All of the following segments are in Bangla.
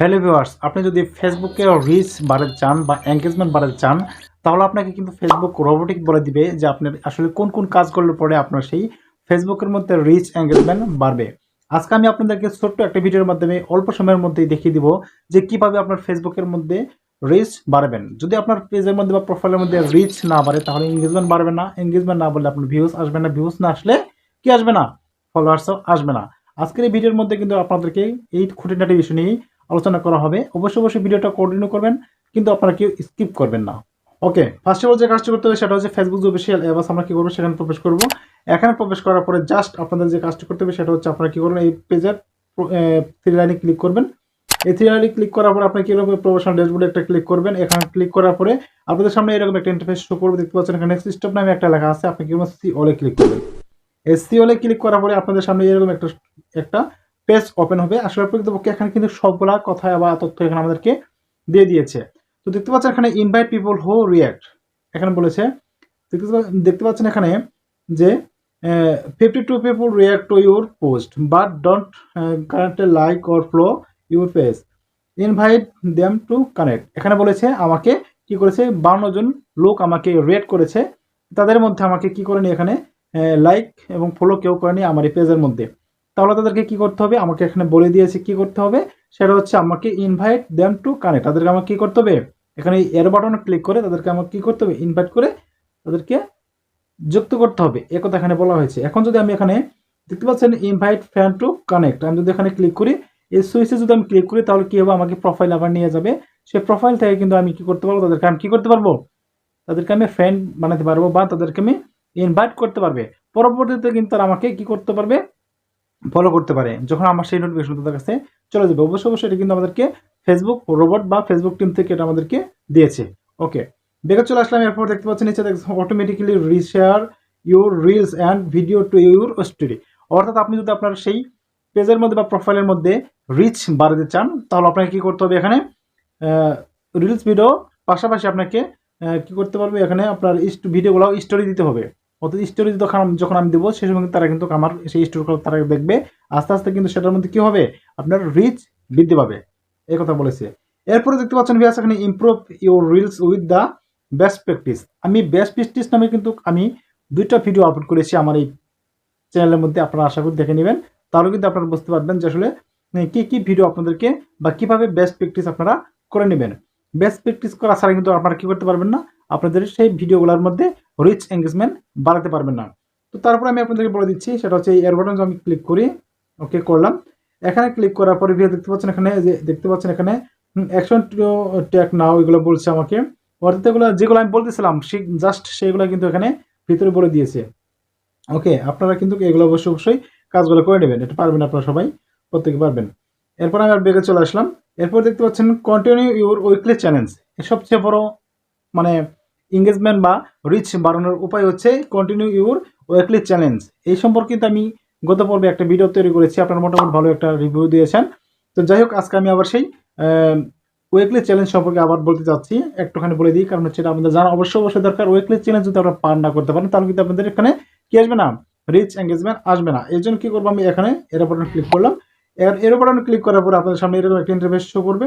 হ্যালো ভিউয়ার্স আপনি যদি ফেসবুকে রিচ বাড়াতে চান বা এঙ্গেজমেন্ট বাড়াতে চান, তাহলে আপনাকে কিন্তু ফেসবুক রোবোটিক বলে দিবে যে আপনার আসলে কোন কোন কাজ করলে পরে আপনার সেই ফেসবুকের মধ্যে রিচ এঙ্গেজমেন্ট বাড়বে। আজকে আমি আপনাদেরকে ছোট্ট একটা ভিডিওর মাধ্যমে অল্প সময়ের মধ্যেই দেখিয়ে দিব যে কীভাবে আপনার ফেসবুকের মধ্যে রিচ বাড়বেন। যদি আপনার পেজের মধ্যে বা প্রোফাইলের মধ্যে রিচ না বাড়ে, তাহলে এঙ্গেজমেন্ট বাড়বে না। এঙ্গেজমেন্ট না বললে আপনার ভিউজ আসবে না। ভিউজ না আসলে কি আসবে না? ফলোয়ার্সও আসবে না। আজকের এই ভিডিওর মধ্যে কিন্তু আপনাদেরকে এই খুঁটিনাটি বিষয় নিয়েই আলোচনা করা হবে। অবশ্যই অবশ্যই ভিডিওটা কন্টিনিউ করবেন, কিন্তু আপনারা কেউ স্কিপ করবেন না। ওকে ফার্স্ট অফ অল যে কাজটি করতে হবে সেটা হচ্ছে ফেসবুক যে অফিসিয়াল অ্যাপ আমরা কি করব? সেখানে প্রবেশ করব। এখানে প্রবেশ করার পরে জাস্ট আপনাদের যে কাজটি করতে হবে সেটা হচ্ছে আপনারা কি করবেন? এই পেজের থ্রি লাইনে ক্লিক করবেন। এই থ্রি লাইনে ক্লিক করার পরে আপনি কীরকম প্রফেশনাল ড্যাশবোর্ডে একটা ক্লিক করবেন। এখানে ক্লিক করার পরে আপনাদের সামনে এরকম একটা ইন্টারফেস শো করবে। দেখতে পাচ্ছেন এখানে সিস্টেম নামে একটা লেখা আছে। আপনি কীরকম সি অলে ক্লিক করবেন। এই সি অলে ক্লিক করার পরে আপনাদের সামনে এরকম একটা একটা পেজ ওপেন হবে। আসলে প্রকৃতপক্ষে এখানে কিন্তু সবগুলা কথা বা তথ্য এখানে আমাদেরকে দিয়ে দিয়েছে। তো দেখতে পাচ্ছেন এখানে ইনভাইট পিপল হো রিয়াক্ট এখানে বলেছে, দেখতে পাচ্ছেন এখানে যে fifty two people react to your post but don't connect like or follow your page invite them to connect এখানে বলেছে, আমাকে কি করেছে? বান্ন জন লোক আমাকে রেড করেছে। তাদের মধ্যে আমাকে কি করেনি এখানে? লাইক এবং ফলো কেউ করেনি আমার এই পেজের মধ্যে। তাহলে তাদেরকে কি করতে হবে? আমাকে এখানে বলে দিয়েছে কি করতে হবে? সেটা হচ্ছে আমাকে ইনভাইট দেম টু কানেক্ট তাদেরকে আমাকে কি করতে হবে? এখানে এর বাটনে ক্লিক করে তাদেরকে আমাকে কি করতে হবে? ইনভাইট করে তাদেরকে যুক্ত করতে হবে। এ কথা এখানে বলা হয়েছে। এখন যদি আমি এখানে দেখতে পাচ্ছেন ইনভাইট ফ্যান টু কানেক্ট আমি যদি এখানে ক্লিক করি, এই সুইচে যদি আমি ক্লিক করি, তাহলে কি হবে? আমাকে প্রোফাইল আবার নিয়ে যাবে। সেই প্রোফাইল থেকে কিন্তু আমি কি করতে পারব? তাদেরকে আমি কি করতে পারব? তাদেরকে আমি ফ্রেন্ড বানাতে পারব বা তাদেরকে আমি ইনভাইট করতে পারবে। পরবর্তীতে কিন্তু তারা আমাকে কি করতে পারবে? ফলো করতে পারে। যখন আমার সেই নোটিফিকেশন তাদের কাছে চলে যাবে, অবশ্যই অবশ্যই এটা কিন্তু আমাদেরকে ফেসবুক রোবট বা ফেসবুক টিম থেকে এটা আমাদেরকে দিয়েছে। ওকে দেখে চলে আসলাম, এরপর দেখতে পাচ্ছেন নিচে automatically reshare your reels and video to your story অর্থাৎ আপনি যদি আপনার সেই পেজের মধ্যে বা প্রোফাইলের মধ্যে রিচ বাড়াতে চান, তাহলে আপনাকে কী করতে হবে এখানে? রিলস ভিডিও পাশাপাশি আপনাকে কি করতে পারবে এখানে আপনার ভিডিওগুলো স্টোরি দিতে হবে। অর্থাৎ স্টোরি যখন যখন আমি দেবো, সেই সময় তারা কিন্তু আমার সেই স্টোরিগুলো তারা দেখবে। আস্তে আস্তে কিন্তু সেটার মধ্যে কী হবে? আপনার রিচ বৃদ্ধি পাবে। এই কথা বলেছে। এরপরে দেখতে পাচ্ছেন ভিয়াস এখানে improve your reels with the best practice আমি বেস্ট প্র্যাকটিস নামে কিন্তু আমি দুইটা ভিডিও আপলোড করেছি আমার এই চ্যানেলের মধ্যে, আপনারা আশা করি দেখে নেবেন। তাহলে কিন্তু আপনারা বুঝতে পারবেন যে আসলে কী কী ভিডিও আপনাদেরকে বা কীভাবে বেস্ট প্র্যাকটিস আপনারা করে নেবেন। বেস্ট প্র্যাকটিস করা ছাড়া কিন্তু আপনারা কী করতে পারবেন না? আপনাদের সেই ভিডিওগুলোর মধ্যে রিচ এঙ্গেজমেন্ট বাড়াতে পারবেন না। তো তারপরে আমি আপনাদেরকে বলে দিচ্ছি, সেটা হচ্ছে এই বাটন আমি ক্লিক করি ওকে করলাম। এখানে ক্লিক করার পরে ভিডিও দেখতে পাচ্ছেন এখানে যে দেখতে পাচ্ছেন এখানে অ্যাকশন ট্যাক নাও এগুলো বলছে আমাকে। অর্থাৎ এগুলো যেগুলো আমি বলতেছিলাম, সে জাস্ট সেগুলো কিন্তু এখানে ভিতরে বলে দিয়েছে। ওকে আপনারা কিন্তু এগুলো অবশ্যই অবশ্যই কাজগুলো করে নেবেন। এটা পারবেন আপনারা সবাই, প্রত্যেকে পারবেন। এরপর আমি আর বেগে চলে আসলাম। এরপর দেখতে পাচ্ছেন কন্টিনিউ ইউর উইকলি চ্যালেঞ্জ সবচেয়ে বড় মানে এঙ্গেজমেন্ট বা রিচ বাড়ানোর উপায় হচ্ছে কন্টিনিউ ইউর ওয়েকলি চ্যালেঞ্জ এই সম্পর্কে কিন্তু আমি গত পর্বে একটা ভিডিও তৈরি করেছি, আপনারা মোটামুটি ভালো একটা রিভিউ দিয়েছেন। তো যাই হোক, আজকে আমি আবার সেই ওয়েকলি চ্যালেঞ্জ সম্পর্কে আবার বলতে চাচ্ছি, একটুখানি বলে দিই, কারণ হচ্ছে আমাদের জানা অবশ্যই অবশ্যই দরকার। উইকলি চ্যালেঞ্জ যদি আপনারা পার না করতে পারেন, তাহলে কিন্তু আপনাদের এখানে কি আসবে না? রিচ এঙ্গেজমেন্ট আসবে না। এই জন্য কি করব আমি এখানে এর ক্লিক করলাম। এর এর ক্লিক করার পরে আপনাদের সামনে এরকম একটা ইন্টারফেস শো করবে।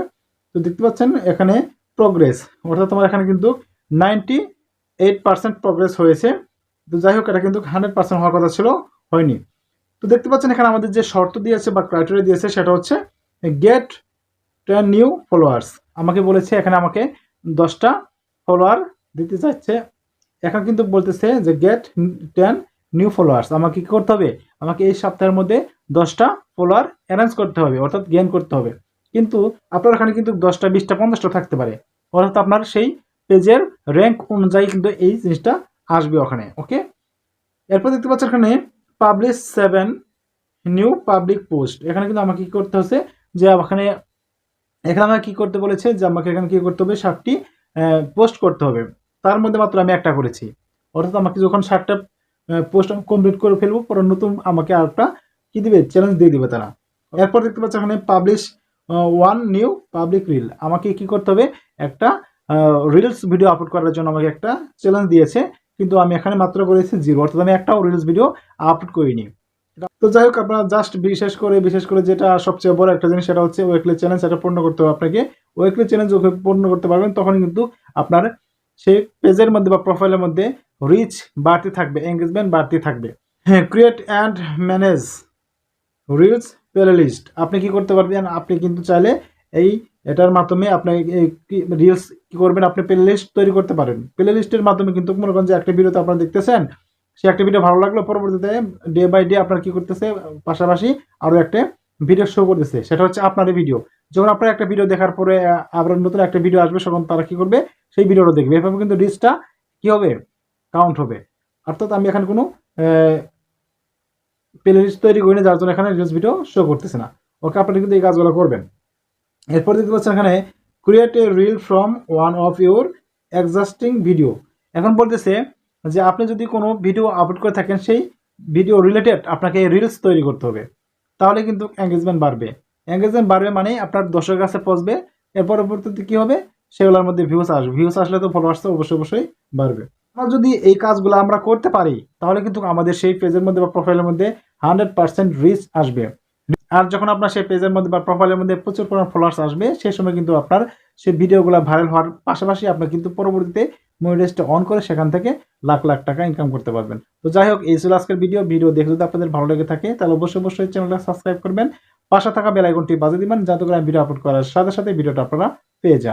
তো দেখতে পাচ্ছেন, এখানে প্রোগ্রেস অর্থাৎ তোমার এখানে কিন্তু নাইনটি এইট পার্সেন্ট প্রোগ্রেস হয়েছে। তো যাই হোক, এটা কিন্তু হান্ড্রেড পার্সেন্ট হওয়ার কথা ছিল, হয়নি। তো দেখতে পাচ্ছেন এখানে আমাদের যে শর্ত দিয়েছে বা ক্রাইটেরিয়া দিয়েছে, সেটা হচ্ছে গেট টেন নিউ ফলোয়ার্স আমাকে বলেছে, এখানে আমাকে দশটা ফলোয়ার দিতে চাচ্ছে এখন কিন্তু বলতেছে যে গেট টেন নিউ ফলোয়ার্স আমাকে কী করতে হবে? আমাকে এই সপ্তাহের মধ্যে দশটা ফলোয়ার অ্যারেঞ্জ করতে হবে, অর্থাৎ গেন করতে হবে। কিন্তু আপনার এখানে কিন্তু দশটা, বিশটা, পঞ্চাশটা থাকতে পারে। অর্থাৎ আপনার সেই পেজের র্যাঙ্ক অনুযায়ী কিন্তু এই জিনিসটা আসবে ওখানে ওকে এরপর দেখতে পাচ্ছেন এখানে publish seven new public post এখানে কিন্তু আমাকে কী করতে হচ্ছে যে ওখানে এখানে আমাকে কী করতে বলেছে যে আমাকে এখানে কী করতে হবে? ষাটটি পোস্ট করতে হবে। তার মধ্যে মাত্র আমি একটা করেছি। অর্থাৎ আমাকে যখন ষাটটা পোস্ট আমি কমপ্লিট করে ফেলব, পরে নতুন আমাকে আরেকটা কী দিবে? চ্যালেঞ্জ দিয়ে দিবে তারা। এরপর দেখতে পাচ্ছি এখানে publish one new public reel আমাকে কি করতে হবে? একটা রিলস ভিডিও আপলোড করার জন্য আমাকে একটা চ্যালেঞ্জ দিয়েছে, কিন্তু আমি এখানে মাত্র করেছি জিরো অর্থাৎ আমি একটাও রিলস ভিডিও আপলোড করিনি। তো যাই হোক, আপনারা জাস্ট বিশেষ করে বিশেষ করে যেটা সবচেয়ে বড় একটা জিনিস, সেটা হচ্ছে ওয়েকলি চ্যালেঞ্জ সেটা পূর্ণ করতে হবে আপনাকে। ওয়েকলি চ্যালেঞ্জ পূর্ণ করতে পারবেন, তখন কিন্তু আপনার সেই পেজের মধ্যে বা প্রোফাইলের মধ্যে রিচ বাড়তে থাকবে এঙ্গেজমেন্ট বাড়তে থাকবে। হ্যাঁ create and manage reels playlist আপনি কি করতে পারবেন? আপনি কিন্তু চাইলে এই এটার মাধ্যমে আপনি রিলস কি করবেন, আপনি প্লে লিস্ট তৈরি করতে পারেন। প্লে লিস্টের মাধ্যমে কিন্তু মনে করেন যে একটা ভিডিওতে আপনারা দেখতেছেন, সে একটা ভিডিও ভালো লাগল, পরবর্তীতে ডে বাই ডে আপনার কি করতেছে, পাশাপাশি আরও একটা ভিডিও শো করতেছে, সেটা হচ্ছে আপনারই ভিডিও যখন আপনার একটা ভিডিও দেখার পরে আবার নতুন একটা ভিডিও আসবে, তখন তারা কি করবে, সেই ভিডিওটা দেখবে। এভাবে কিন্তু রিচটা কি হবে? কাউন্ট হবে। অর্থাৎ আমি এখানে কোনো প্লে লিস্ট তৈরি করিনি, যার জন্য এখানে রিলস ভিডিও শো করতেছে না। ওকে, আপনারা কিন্তু এই কাজগুলো করবেন। এরপর দেখতে পাচ্ছেন এখানে create a reel from one of your existing video এখন বলতেছে যে আপনি যদি কোনো ভিডিও আপলোড করে থাকেন, সেই ভিডিও রিলেটেড আপনাকে রিলস তৈরি করতে হবে। তাহলে কিন্তু এঙ্গেজমেন্ট বাড়বে। এঙ্গেজমেন্ট বাড়বে মানে আপনার দর্শকের কাছে পৌঁছবে। এর পরবর্তীতে কী হবে? সেগুলোর মধ্যে ভিউস আসবে। ভিউস আসলে তো ফলোয়ার্স তো অবশ্যই অবশ্যই বাড়বে। আমরা যদি এই কাজগুলো আমরা করতে পারি, তাহলে কিন্তু আমাদের সেই পেজের মধ্যে বা প্রোফাইলের মধ্যে হান্ড্রেড পার্সেন্ট রিচ আসবে। আর যখন আপনার সেই পেজের মধ্যে বা প্রোফাইলের মধ্যে প্রচুর পরিমাণ ফলোয়ার্স আসবে, সেই সময় কিন্তু আপনার সেই ভিডিওগুলো ভাইরাল হওয়ার পাশাপাশি আপনার কিন্তু পরবর্তীতে মনিটাইজটা অন করে সেখান থেকে লাখ লাখ টাকা ইনকাম করতে পারবেন। তো যাই হোক, এই ছিল আজকের ভিডিও ভিডিও দেখে যদি আপনাদের ভালো লেগে থাকে, তাহলে অবশ্যই অবশ্যই চ্যানেলটা সাবস্ক্রাইব করবেন। পাশে থাকা বেলাইকনটি বাজে দিবেন, যাতে করে ভিডিও আপলোড করার সাথে সাথে ভিডিওটা আপনারা পেয়ে যান।